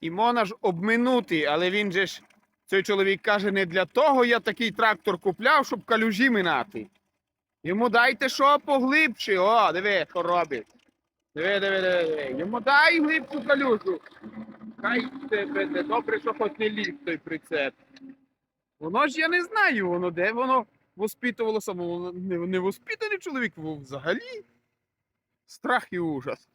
І можна ж обминути, але він же ж, цей чоловік каже, не для того я такий трактор купляв, щоб калюжі минати. Йому дайте що поглибше. О, диви, що робить. Диви, диви, диви, диви. Йому дай глибшу калюжу. Хай тебе не добре, що хоч не ліг той прицеп. Воно ж я не знаю, воно де воно воспитувало само. Воно не, не воспитаний чоловік взагалі. Страх і ужас.